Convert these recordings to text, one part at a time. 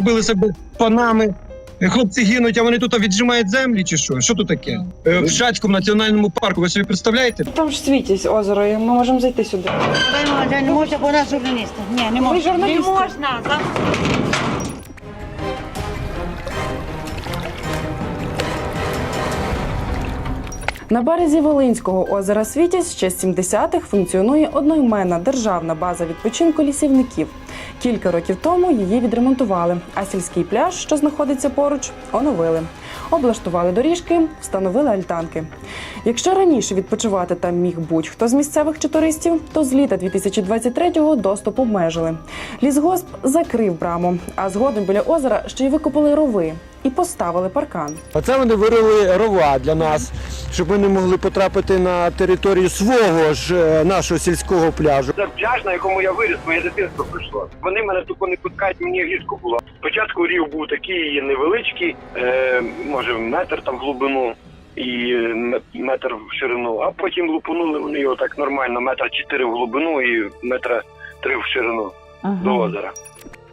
Зробили себе панами. Хлопці гинуть, а вони тут віджимають землі чи що? Що тут таке? Е, В Шацькому національному парку. Ви собі представляєте? Там ж світязь озеро, і ми можемо зайти сюди. Не, можна, бо нас журналісти. Ні, не можна. журналісти. Не можна. На березі Волинського озера Світязь ще з 70-х функціонує одноіменна державна база відпочинку лісівників. Кілька років тому її відремонтували, а сільський пляж, що знаходиться поруч, оновили. Облаштували доріжки, встановили альтанки. Якщо раніше відпочивати там міг будь-хто з місцевих чи туристів, то з літа 2023-го доступ обмежили. Лісгосп закрив браму, а згодом біля озера ще й викопали рови і поставили паркан. Оце вони вирили рова для нас, щоб ми не могли потрапити на територію свого ж е, нашого сільського пляжу. Це пляж, на якому я виріс, моє дитинство пройшло. Вони мене тупо не пускають, мені гірсько було. Спочатку рів був такий невеличкий, е, може метр там в глибину і метр в ширину, а потім лупанули вони його так нормально, метр чотири в глибину і метра три в ширину до озера.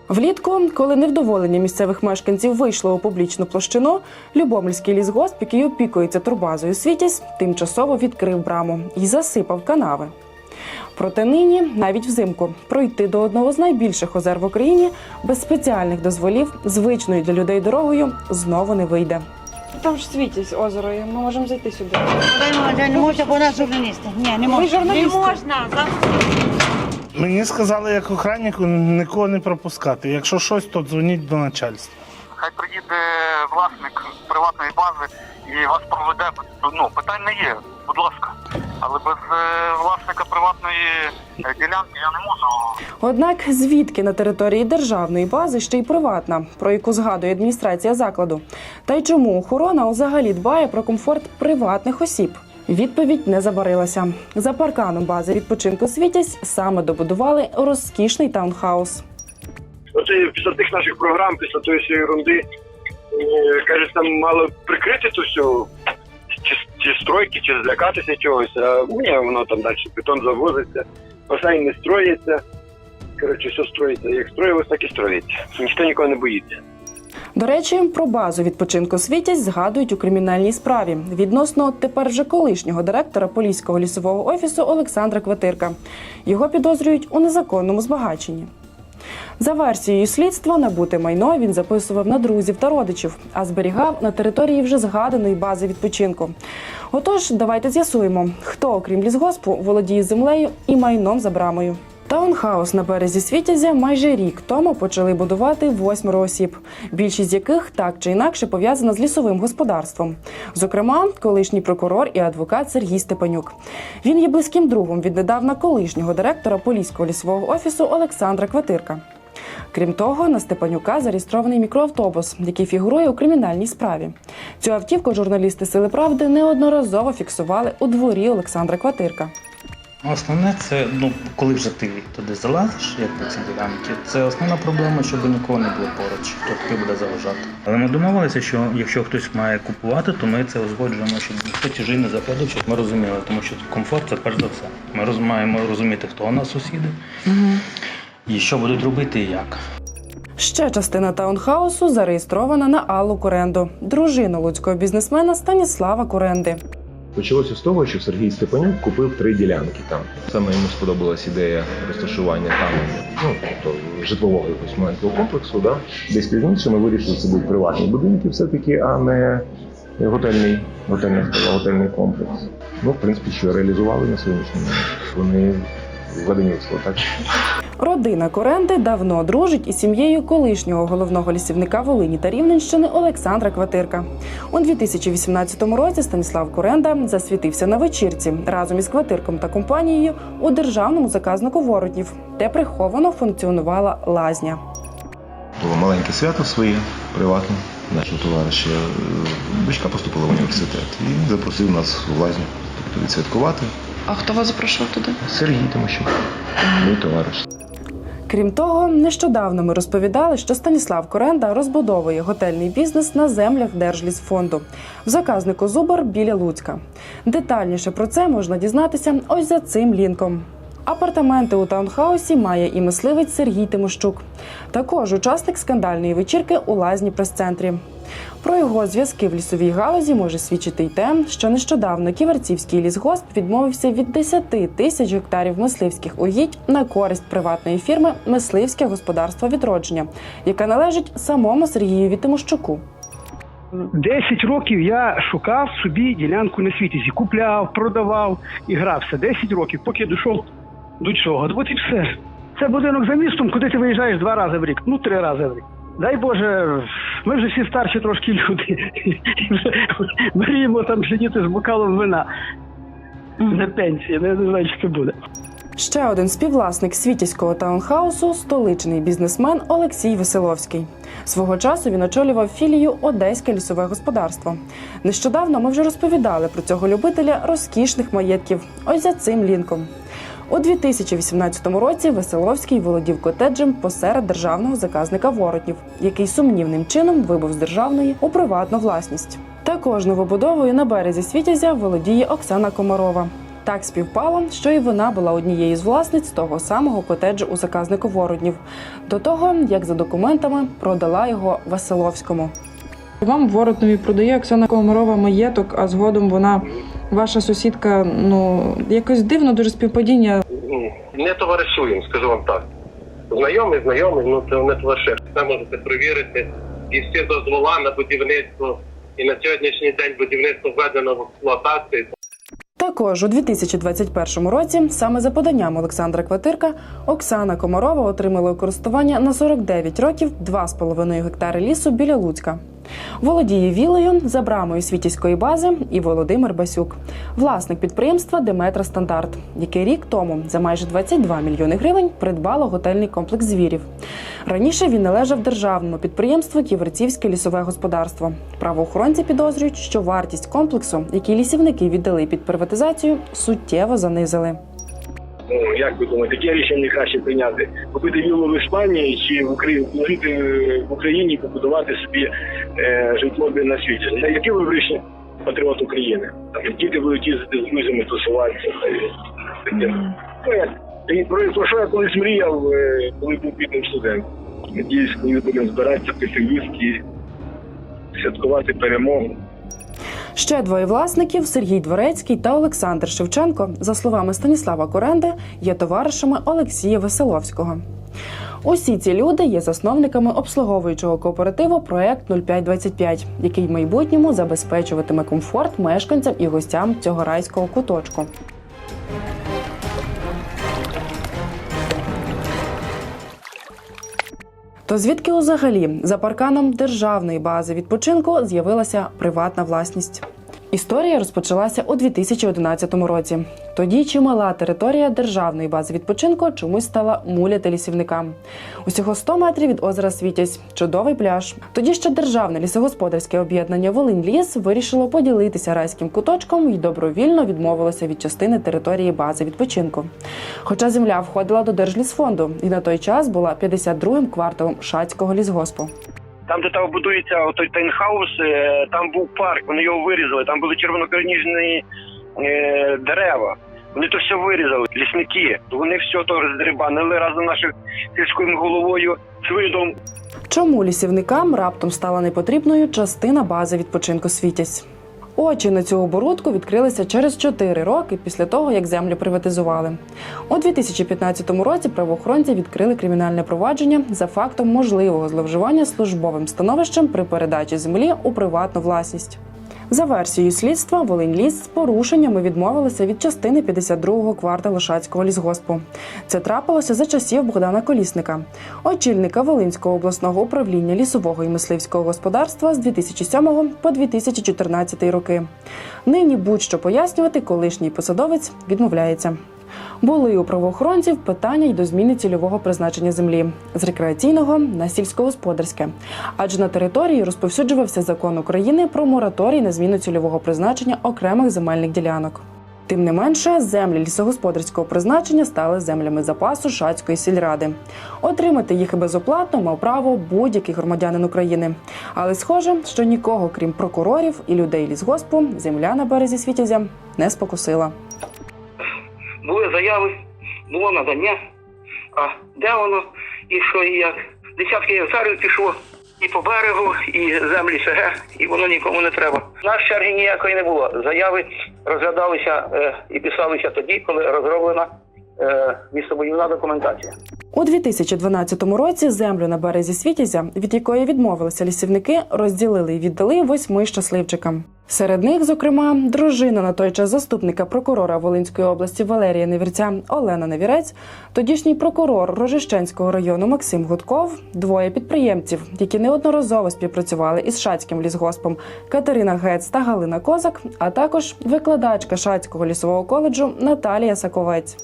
Влітку, коли невдоволення місцевих мешканців вийшло у публічну площину, Любомльський лісгосп, який опікується турбазою Світязь, тимчасово відкрив браму і засипав канави. Проте нині, навіть взимку, пройти до одного з найбільших озер в Україні без спеціальних дозволів, звичною для людей дорогою, знову не вийде. Там ж світязь озеро, і ми можемо зайти сюди. не, не можна, бо у нас журналісти. Ні, не можна. Не можна. Мені сказали, як охраннику, нікого не пропускати. Якщо щось, то дзвоніть до начальства. Хай приїде власник приватної бази і вас проведе. Ну, питань не є, будь ласка. Але без е, власника приватної е, ділянки я не можу Однак звідки на території державної бази ще й приватна, про яку згадує адміністрація закладу? Та й чому охорона взагалі дбає про комфорт приватних осіб? Відповідь не забарилася. За парканом бази відпочинку світязь саме добудували розкішний таунхаус. Оце після тих наших програм, після тої всієї ерунди, е, кажуть, там мало прикрити ту всю чи, чи стройки, чи злякатися чогось, а ні, воно там далі бетон завозиться, басейн не строїться. Коротше, все строїться. Як строїлось, так і строїться. Ніхто нікого не боїться. До речі, про базу відпочинку світязь згадують у кримінальній справі відносно тепер вже колишнього директора Поліського лісового офісу Олександра Кватирка. Його підозрюють у незаконному збагаченні. За версією слідства, набуте майно він записував на друзів та родичів, а зберігав на території вже згаданої бази відпочинку. Отож, давайте з'ясуємо, хто, окрім лісгоспу, володіє землею і майном за брамою. Таунхаус на березі Світязя майже рік тому почали будувати восьмеро осіб, більшість яких так чи інакше пов'язана з лісовим господарством. Зокрема, колишній прокурор і адвокат Сергій Степанюк. Він є близьким другом віднедавна колишнього директора Поліського лісового офісу Олександра Кватирка. Крім того, на Степанюка зареєстрований мікроавтобус, який фігурує у кримінальній справі. Цю автівку журналісти Сили Правди неодноразово фіксували у дворі Олександра Кватирка. Основне це, ну, коли вже ти туди залазиш, як по цій ділянці, це основна проблема, щоб нікого не було поруч, хто тобі буде заважати. Але ми домовилися, що якщо хтось має купувати, то ми це узгоджуємо, щоб ніхто чужий не заходив, щоб ми розуміли, тому що комфорт це перш за все. Ми маємо розуміти, хто у нас сусіди і що будуть робити і як. Ще частина таунхаусу зареєстрована на Аллу Куренду, дружину луцького бізнесмена Станіслава Куренди. Почалося з того, що Сергій Степанюк купив три ділянки там. Саме йому сподобалась ідея розташування там, ну тобто житлового якогось маленького комплексу. Да? Десь пізніше ми вирішили, що це будуть приватні будинки, все-таки, а не готельний, готельний, готельний комплекс. Ну, в принципі, що реалізували на сьогоднішній момент. Вони введені в експлуатацію. Родина Коренди давно дружить із сім'єю колишнього головного лісівника Волині та Рівненщини Олександра Кватирка. У 2018 році Станіслав Коренда засвітився на вечірці разом із Кватирком та компанією у державному заказнику Воротнів, де приховано функціонувала лазня. Було маленьке свято своє, приватне. Нашого товариша е, дочка поступила в університет і запросив нас в лазню тобто відсвяткувати. А хто вас запрошував туди? Сергій Тимощук, мій товариш. Крім того, нещодавно ми розповідали, що Станіслав Коренда розбудовує готельний бізнес на землях Держлісфонду в заказнику Зубар біля Луцька. Детальніше про це можна дізнатися ось за цим лінком. Апартаменти у таунхаусі має і мисливець Сергій Тимощук, також учасник скандальної вечірки у лазні прес-центрі. Про його зв'язки в лісовій галузі може свідчити й те, що нещодавно Ківерцівський лісгосп відмовився від 10 тисяч гектарів мисливських угідь на користь приватної фірми Мисливське господарство відродження, яке належить самому Сергієві Тимощуку. 10 років я шукав собі ділянку на світязі, купляв, продавав і грався. 10 років, поки дійшов до чого. От і все. Це будинок за містом, куди ти виїжджаєш два рази в рік, ну три рази в рік. Дай Боже, ми вже всі старші трошки люди. Мріємо там сидіти з бокалом вина на пенсії. Не, знаю, що це буде. Ще один співвласник світязького таунхаусу столичний бізнесмен Олексій Веселовський. Свого часу він очолював філію Одеське лісове господарство. Нещодавно ми вже розповідали про цього любителя розкішних маєтків. Ось за цим лінком. У 2018 році Веселовський володів котеджем посеред державного заказника Воротнів, який сумнівним чином вибув з державної у приватну власність. Також новобудовою на березі Світязя володіє Оксана Комарова. Так співпало, що і вона була однією з власниць того самого котеджу у заказнику Воротнів, до того як за документами продала його Веселовському. Вам Воротнові продає Оксана Комарова маєток, а згодом вона, ваша сусідка, ну якось дивно дуже співпадіння. Не товаришуємо, скажу вам так. Знайомий, знайомий, ну це не товаришує. Це можете перевірити. І всі дозвола на будівництво. І на сьогоднішній день будівництво введено в експлуатацію. Також у 2021 році, саме за поданням Олександра Кватирка, Оксана Комарова отримала у користування на 49 років 2,5 гектари лісу біля Луцька. Володіє вілею за брамою світівської бази і Володимир Басюк, власник підприємства Деметра Стандарт, який рік тому за майже 22 мільйони гривень придбало готельний комплекс звірів. Раніше він належав державному підприємству Ківерцівське лісове господарство. Правоохоронці підозрюють, що вартість комплексу, який лісівники віддали під приватизацію, суттєво занизили. Ну, як ви думаєте, яке рішення краще прийняти? Купити віллу в Іспанії чи в Україні жити в Україні і побудувати собі е, житло на світі? Та Яке ви вирішення патріот України? Там діти будуть їздити з друзями тусуватися. й таке. Ну, як, про, що я колись мріяв, е, коли був бідним студентом. Надіюсь, коли будемо збиратися пити віскі, святкувати перемогу. Ще двоє власників Сергій Дворецький та Олександр Шевченко, за словами Станіслава Коренди, є товаришами Олексія Веселовського. Усі ці люди є засновниками обслуговуючого кооперативу Проект 0525, який в майбутньому забезпечуватиме комфорт мешканцям і гостям цього райського куточку. То звідки взагалі за парканом державної бази відпочинку з'явилася приватна власність? Історія розпочалася у 2011 році. Тоді чимала територія державної бази відпочинку чомусь стала муляти лісівникам. Усього 100 метрів від озера Світязь, чудовий пляж. Тоді ще державне лісогосподарське об'єднання Волинь Ліс вирішило поділитися райським куточком і добровільно відмовилося від частини території бази відпочинку. Хоча земля входила до Держлісфонду і на той час була 52-м кварталом Шацького лісгоспу. Там, де там будується той тайнхаус, е, там був парк, вони його вирізали, там були червонокорніжні е, дерева. Вони то все вирізали, лісники. Вони все то роздерибанили разом нашим сільським головою свидом. Чому лісівникам раптом стала непотрібною частина бази відпочинку Світязь? Очі на цю оборудку відкрилися через 4 роки після того, як землю приватизували. У 2015 році правоохоронці відкрили кримінальне провадження за фактом можливого зловживання службовим становищем при передачі землі у приватну власність. За версією слідства, Волиньліс з порушеннями відмовилися від частини 52-го кварталу Шацького лісгоспу. Це трапилося за часів Богдана Колісника, очільника Волинського обласного управління лісового і мисливського господарства з 2007 по 2014 роки. Нині будь-що пояснювати колишній посадовець відмовляється. Були у правоохоронців питання й до зміни цільового призначення землі з рекреаційного на сільськогосподарське, адже на території розповсюджувався закон України про мораторій на зміну цільового призначення окремих земельних ділянок. Тим не менше, землі лісогосподарського призначення стали землями запасу Шацької сільради. Отримати їх безоплатно мав право будь-який громадянин України. Але схоже, що нікого, крім прокурорів і людей лісгоспу, земля на березі Світязя не спокусила. Були заяви було надання. А де воно і що і як? Десятки гектарів пішло і по берегу, і землі СГ, і воно нікому не треба. У нас черги ніякої не було. Заяви розглядалися е, і писалися тоді, коли розроблена е, містобудівна документація. У 2012 році землю на березі Світязя, від якої відмовилися лісівники, розділили і віддали восьми щасливчикам. Серед них, зокрема, дружина на той час заступника прокурора Волинської області Валерія Невірця Олена Невірець, тодішній прокурор Рожищенського району Максим Гудков, двоє підприємців, які неодноразово співпрацювали із Шацьким лісгоспом Катерина Гец та Галина Козак, а також викладачка Шацького лісового коледжу Наталія Саковець.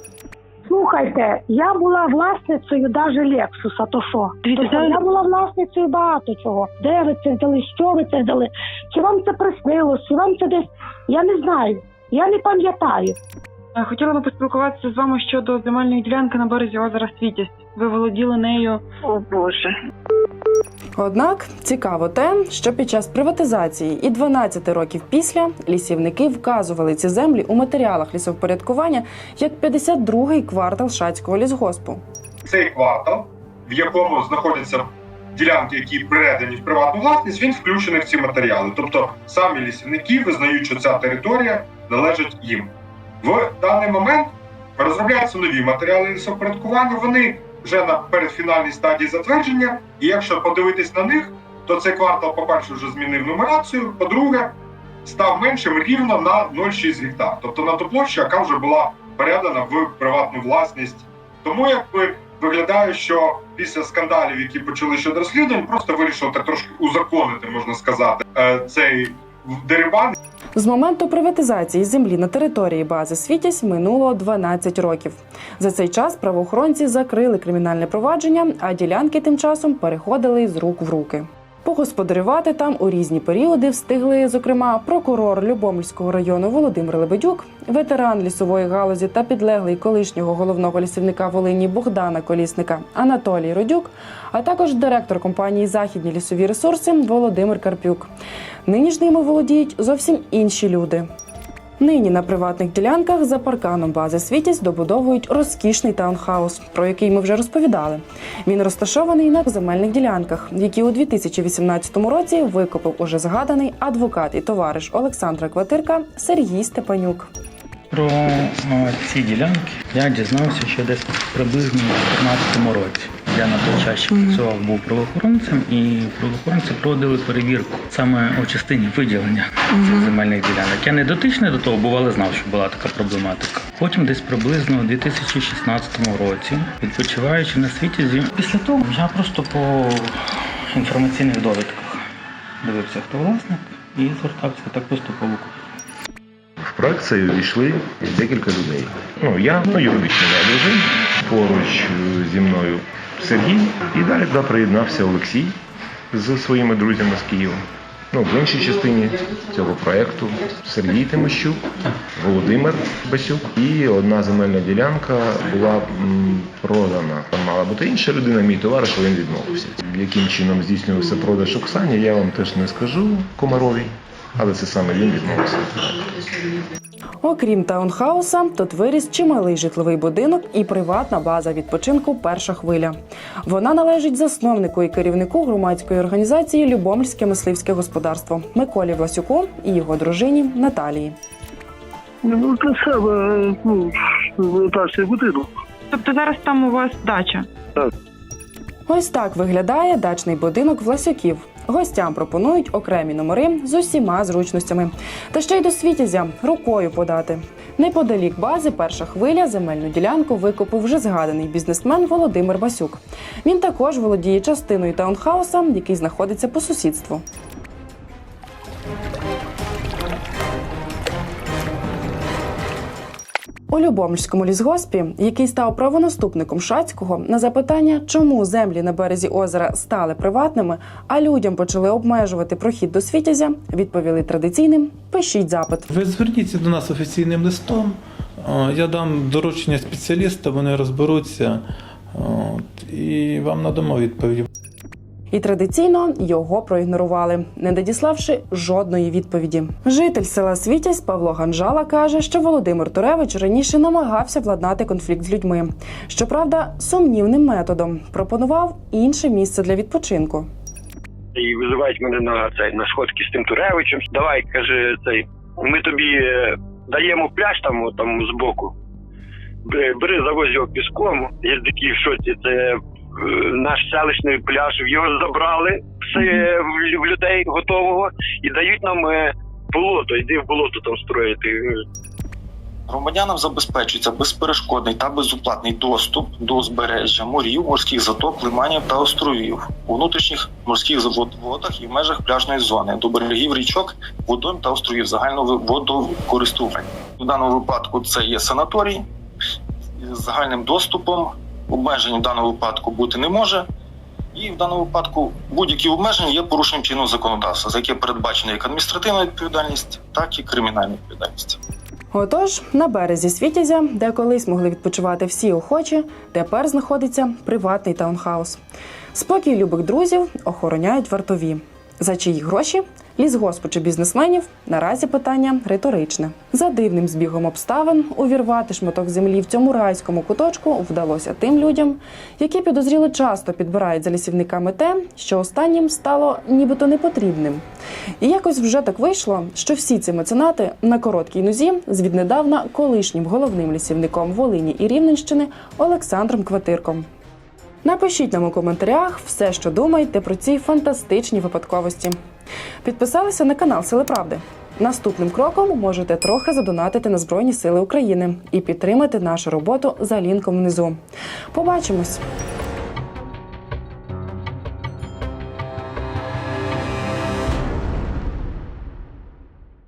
Слухайте, я була власницею даже Лексуса, то що? Тобто я була власницею багато чого. Де ви це взяли, що ви це взяли? Чи вам це приснилось, чи вам це десь. Я не знаю, я не пам'ятаю. Е, Хотіла би поспілкуватися з вами щодо земельної ділянки на березі озера Світязь. Ви володіли нею. О Боже. Однак цікаво те, що під час приватизації і 12 років після лісівники вказували ці землі у матеріалах лісовпорядкування як 52-й квартал Шацького лісгоспу. цей квартал, в якому знаходяться ділянки, які передані в приватну власність, він включений в ці матеріали. Тобто самі лісівники визнають, що ця територія належить їм. В даний момент розробляються нові матеріали лісопорядкування. Вони вже на передфінальній стадії затвердження. І якщо подивитись на них, то цей квартал, по-перше, вже змінив нумерацію. По-друге, став меншим рівно на 0,6 гектар, тобто на ту площу, яка вже була передана в приватну власність. Тому якби виглядає, що після скандалів, які почали щодо розслідувань, просто вирішили так трошки узаконити, можна сказати, е, цей дерибан. З моменту приватизації землі на території бази Світязь минуло 12 років. За цей час правоохоронці закрили кримінальне провадження, а ділянки тим часом переходили з рук в руки. Погосподарювати там у різні періоди встигли, зокрема, прокурор Любомльського району Володимир Лебедюк, ветеран лісової галузі та підлеглий колишнього головного лісівника Волині Богдана Колісника Анатолій Родюк, а також директор компанії Західні лісові ресурси Володимир Карпюк. Нині ж ними володіють зовсім інші люди. Нині на приватних ділянках за парканом бази Світязь добудовують розкішний таунхаус, про який ми вже розповідали. Він розташований на земельних ділянках, які у 2018 році викупив уже згаданий адвокат і товариш Олександра Кватирка Сергій Степанюк. Про е, ці ділянки я дізнався ще десь приблизно у 2015 році. Я на той час ще працював, був правоохоронцем, і правоохоронці проводили перевірку саме у частині виділення цих земельних ділянок. Я не дотичний до того, був, але знав, що була така проблематика. Потім десь приблизно у 2016 році, відпочиваючи на світі, зі... після того я просто по інформаційних довідках дивився, хто власник, і звертався так поступово. В проект цей увійшли декілька людей. Ну, я, ну, юридичний дружин, поруч зі мною Сергій, і далі туди приєднався Олексій з своїми друзями з Києва. Ну, в іншій частині цього проекту Сергій Тимощук, Володимир Басюк і одна земельна ділянка була продана. Там мала бути інша людина, мій товариш, він відмовився. Яким чином здійснювався продаж Оксані, я вам теж не скажу Комаровій, але це саме він відмовився. Окрім таунхауса, тут виріс чималий житловий будинок і приватна база відпочинку Перша хвиля. Вона належить засновнику і керівнику громадської організації Любомльське мисливське господарство Миколі Власюку і його дружині Наталії. Ну, це себе, ну, дачний будинок. Тобто зараз там у вас дача. Ось так виглядає дачний будинок Власюків. Гостям пропонують окремі номери з усіма зручностями. Та ще й до світязя рукою подати. Неподалік бази перша хвиля земельну ділянку викупив вже згаданий бізнесмен Володимир Басюк. Він також володіє частиною таунхауса, який знаходиться по сусідству. У Любомльському лісгоспі, який став правонаступником Шацького, на запитання, чому землі на березі озера стали приватними, а людям почали обмежувати прохід до світязя, відповіли традиційним пишіть запит. Ви зверніться до нас офіційним листом. Е, Я дам доручення спеціаліста, вони розберуться і вам надамо відповідь. І традиційно його проігнорували, не надіславши жодної відповіді. Житель села Світязь Павло Ганжала каже, що Володимир Туревич раніше намагався владнати конфлікт з людьми. Щоправда, сумнівним методом пропонував інше місце для відпочинку. І визивають мене на цей на сходки з тим Туревичем. Давай, каже, цей, ми тобі е, даємо пляж там, там збоку. Бери, завозь його піском. Є такі в шоці, це наш селищний пляж, його забрали все в, людей готового і дають нам е, болото, йди в болото там строїти. Громадянам забезпечується безперешкодний та безоплатний доступ до узбережжя морів, морських заток, лиманів та островів у внутрішніх морських водах і в межах пляжної зони до берегів річок, водойм та островів загального водокористування. У даному випадку це є санаторій з загальним доступом. Обмежень в даному випадку бути не може. І в даному випадку будь-які обмеження є порушенням чинного законодавства, за яке передбачена як адміністративна відповідальність, так і кримінальна відповідальність. Отож, на березі Світязя, де колись могли відпочивати всі охочі, тепер знаходиться приватний таунхаус. Спокій любих друзів охороняють вартові. За чиї гроші? Лісгоспу чи бізнесменів наразі питання риторичне. За дивним збігом обставин увірвати шматок землі в цьому райському куточку вдалося тим людям, які підозріли часто підбирають за лісівниками те, що останнім стало нібито непотрібним. І якось вже так вийшло, що всі ці меценати на короткій нозі з віднедавна колишнім головним лісівником Волині і Рівненщини Олександром Кватирком. Напишіть нам у коментарях все, що думаєте про ці фантастичні випадковості. Підписалися на канал Сили Правди. Наступним кроком можете трохи задонатити на Збройні Сили України і підтримати нашу роботу за лінком внизу. Побачимось!